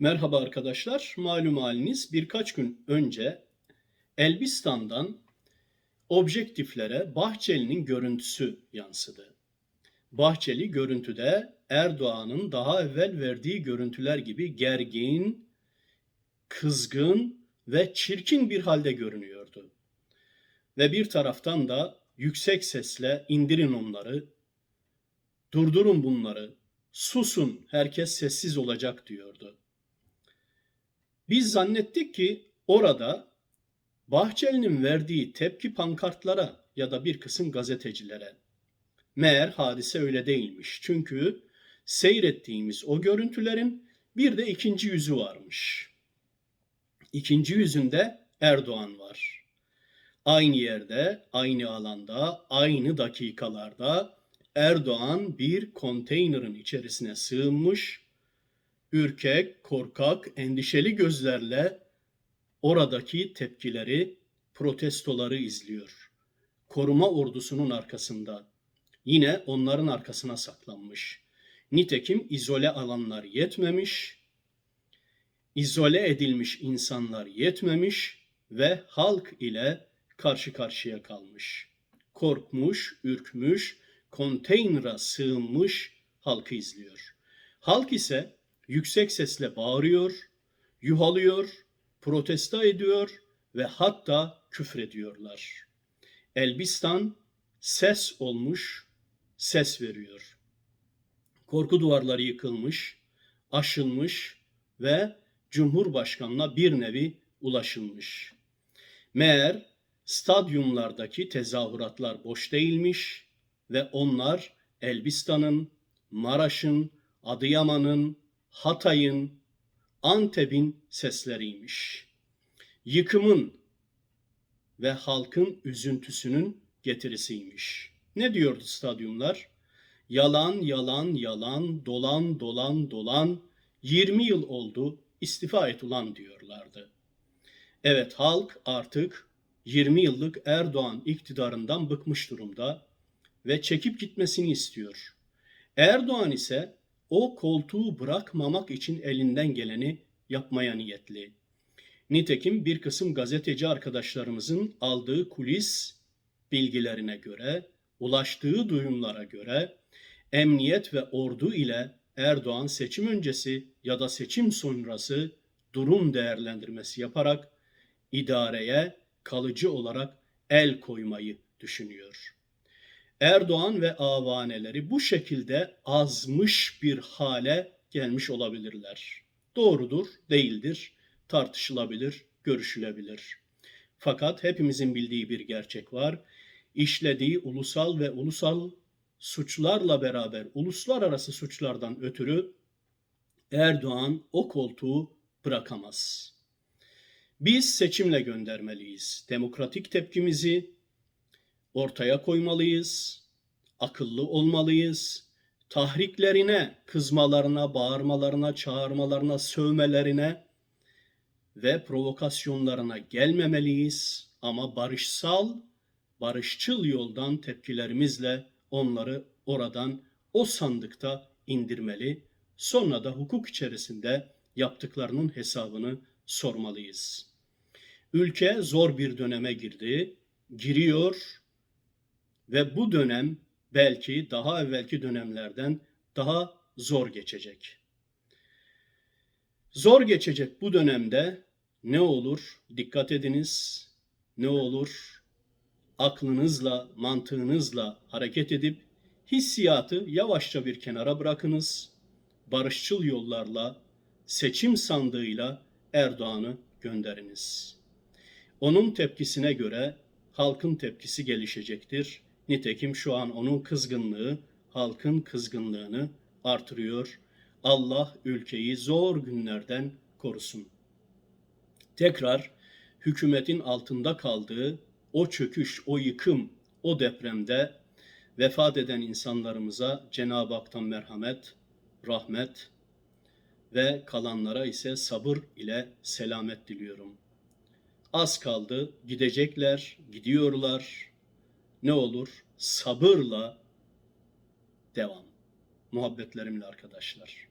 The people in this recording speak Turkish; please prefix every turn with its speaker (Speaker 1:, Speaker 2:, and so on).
Speaker 1: Merhaba arkadaşlar. Malum haliniz birkaç gün önce Elbistan'dan objektiflere Bahçeli'nin görüntüsü yansıdı. Bahçeli görüntüde Erdoğan'ın daha evvel verdiği görüntüler gibi gergin, kızgın ve çirkin bir halde görünüyordu. Ve bir taraftan da yüksek sesle indirin onları, durdurun bunları, susun herkes sessiz olacak diyordu. Biz zannettik ki orada Bahçeli'nin verdiği tepki pankartlara ya da bir kısım gazetecilere. Meğer hadise öyle değilmiş. Çünkü seyrettiğimiz o görüntülerin bir de ikinci yüzü varmış. İkinci yüzünde Erdoğan var. Aynı yerde, aynı alanda, aynı dakikalarda Erdoğan bir konteynerin içerisine sığınmış ürkek, korkak, endişeli gözlerle oradaki tepkileri, protestoları izliyor. Koruma ordusunun arkasında. Yine onların arkasına saklanmış. Nitekim izole alanlar yetmemiş, izole edilmiş insanlar yetmemiş ve halk ile karşı karşıya kalmış. Korkmuş, ürkmüş, konteynera sığınmış halkı izliyor. Halk ise yüksek sesle bağırıyor, yuhalıyor, protesto ediyor ve hatta küfrediyorlar. Elbistan ses olmuş, ses veriyor. Korku duvarları yıkılmış, aşılmış ve Cumhurbaşkanına bir nevi ulaşılmış. Meğer stadyumlardaki tezahüratlar boş değilmiş ve onlar Elbistan'ın, Maraş'ın, Adıyaman'ın, Hatay'ın, Antep'in sesleriymiş. Yıkımın ve halkın üzüntüsünün getirisiymiş. Ne diyordu stadyumlar? Yalan, yalan, yalan, dolan, dolan, dolan, 20 yıl oldu istifa et ulan diyorlardı. Evet halk artık 20 yıllık Erdoğan iktidarından bıkmış durumda ve çekip gitmesini istiyor. Erdoğan ise o koltuğu bırakmamak için elinden geleni yapmaya niyetli. Nitekim bir kısım gazeteci arkadaşlarımızın aldığı kulis bilgilerine göre, ulaştığı duyumlara göre emniyet ve ordu ile Erdoğan seçim öncesi ya da seçim sonrası durum değerlendirmesi yaparak idareye kalıcı olarak el koymayı düşünüyor. Erdoğan ve avaneleri bu şekilde azmış bir hale gelmiş olabilirler. Doğrudur, değildir, tartışılabilir, görüşülebilir. Fakat hepimizin bildiği bir gerçek var. İşlediği ulusal ve ulusal suçlarla beraber uluslararası suçlardan ötürü Erdoğan o koltuğu bırakamaz. Biz seçimle göndermeliyiz. Demokratik tepkimizi, ortaya koymalıyız, akıllı olmalıyız. Tahriklerine, kızmalarına, bağırmalarına, çağırmalarına, sövmelerine ve provokasyonlarına gelmemeliyiz ama barışsal, barışçıl yoldan tepkilerimizle onları oradan o sandıkta indirmeli. Sonra da hukuk içerisinde yaptıklarının hesabını sormalıyız. Ülke zor bir döneme girdi, giriyor ve bu dönem belki daha evvelki dönemlerden daha zor geçecek. Zor geçecek bu dönemde ne olur dikkat ediniz, ne olur aklınızla, mantığınızla hareket edip hissiyatı yavaşça bir kenara bırakınız. Barışçıl yollarla, seçim sandığıyla Erdoğan'ı gönderiniz. Onun tepkisine göre halkın tepkisi gelişecektir Nitekim şu an onun kızgınlığı halkın kızgınlığını artırıyor. Allah ülkeyi zor günlerden korusun. Tekrar hükümetin altında kaldığı o çöküş, o yıkım, o depremde vefat eden insanlarımıza Cenab-ı Hak'tan merhamet, rahmet ve kalanlara ise sabır ile selamet diliyorum. Az kaldı, gidecekler, gidiyorlar, ne olur? Sabırla devam. Muhabbetlerimle arkadaşlar.